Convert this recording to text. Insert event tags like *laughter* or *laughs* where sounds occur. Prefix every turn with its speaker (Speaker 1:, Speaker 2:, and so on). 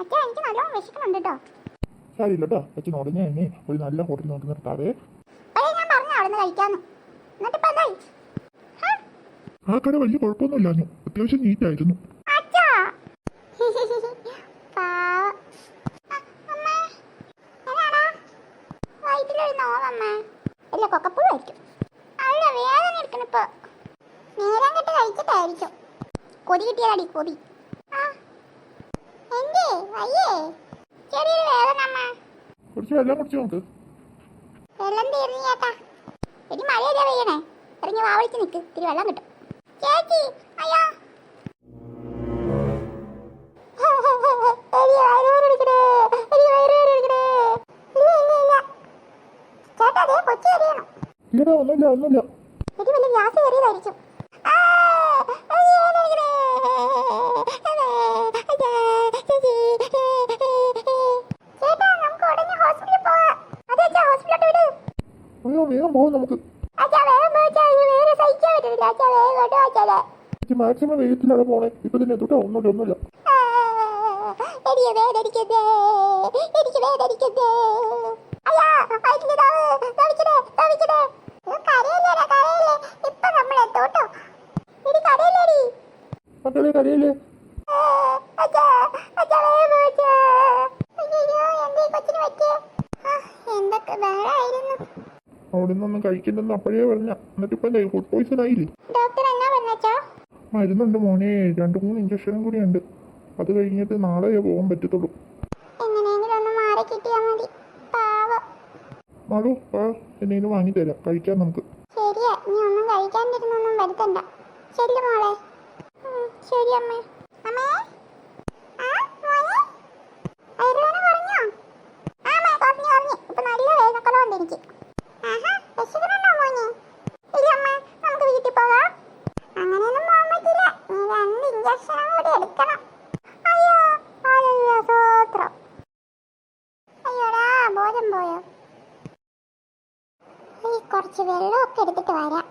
Speaker 1: അച്ഛാ എനിക്ക് നല്ലോണം വിശക്കുന്നുണ്ട് കേട്ടോ
Speaker 2: കാര്യമില്ല കേട്ടോ അച്ഛൻ ഉടനെ തന്നെ ഒരു നല്ല ഹോട്ടൽ നോക്കി നിർത്താവേ.
Speaker 1: ഞാൻ പറഞ്ഞു അവിടെ കഴിക്കാന്ന്. എന്നിട്ട്?
Speaker 2: ആ കട വലിയ കുഴപ്പമൊന്നുമില്ലായിരുന്നു അത്യാവശ്യം നീറ്റായിരുന്നു.
Speaker 1: ആയിരുന്നു കൊതി *laughs* അ, അമ്മേ.
Speaker 2: കുറച്ച് വെള്ളം കുടിച്ച് നോക്ക്
Speaker 1: വെള്ളം തീർന്നു ചേട്ടാ. എടി മഴയല്ലേ പെയ്യണേ? ഇറങ്ങി വാവളിച്ച് നിൽക്ക് ഇത്തിരി വെള്ളം കിട്ടും. ചേച്ചി അയ്യോ. ഇല്ല,
Speaker 2: ഒന്നുമില്ല ഒന്നുമില്ല.
Speaker 1: കയറിയതായിരിക്കും ആ, എടി വേദന എടുക്കണേ. അതെ, അതെ, ചേച്ചി. ചേട്ടാ നമുക്ക് ഉടനെ ഹോസ്പിറ്റലിൽ പോവാം അതെ അച്ഛാ ഹോസ്പിറ്റലിലോട്ട് വിട്
Speaker 2: അയ്യോ വേഗം പോകും നമുക്ക്. മാക്സിമം വേഗത്തിലാണ് പോണേ. ഇപ്പൊ തന്നെ തൊട്ടോ ഒന്നുമില്ല ഒന്നുമില്ല.
Speaker 1: എത്തോട്ടോ
Speaker 2: മക്കളെ കരയില്ലേ?
Speaker 1: അച്ഛാ അച്ഛാ വേഗം അച്ഛാ.
Speaker 2: അവിടെ നിന്നൊന്നും കഴിക്കില്ലെന്ന് അപ്പോഴേ പറഞ്ഞ. എന്നിട്ട് ഇപ്പൊ ഫുഡ് പോയിസൺ ആയില്ലേ? മരുന്നുണ്ട് മോനെ. രണ്ടു മൂന്ന് ഇഞ്ചക്ഷനും കൂടി ഉണ്ട്. അത് കഴിഞ്ഞിട്ട് നാളെ പോകാൻ പറ്റത്തുള്ളൂ.
Speaker 1: ഒന്ന്
Speaker 2: മാളു ആ എന്തെങ്കിലും വാങ്ങിത്തരാം കഴിക്കാം നമുക്ക്.
Speaker 1: ശരിയാ. നീ ഒന്നും കഴിക്കാണ്ടിരുന്നൊന്നും വരുത്തണ്ട. ശരി മോളെ. ശരി അമ്മേ. അമ്മേ ആ, മോനെ? വയറുവേദന കുറഞ്ഞോ? ആ, അമ്മേ, കുറഞ്ഞു, കുറഞ്ഞു. ഇപ്പൊ നല്ല വേദനക്കുറവുണ്ട് എനിക്ക്. ആഹാ, മോനെ? നമുക്ക് വീട്ടിൽ. നീ രണ്ട് കൂടി എടുക്കണം. അയ്യോ, പോയോ കുറച്ച് വെള്ളമൊക്കെ എടുത്തിട്ട് വരാം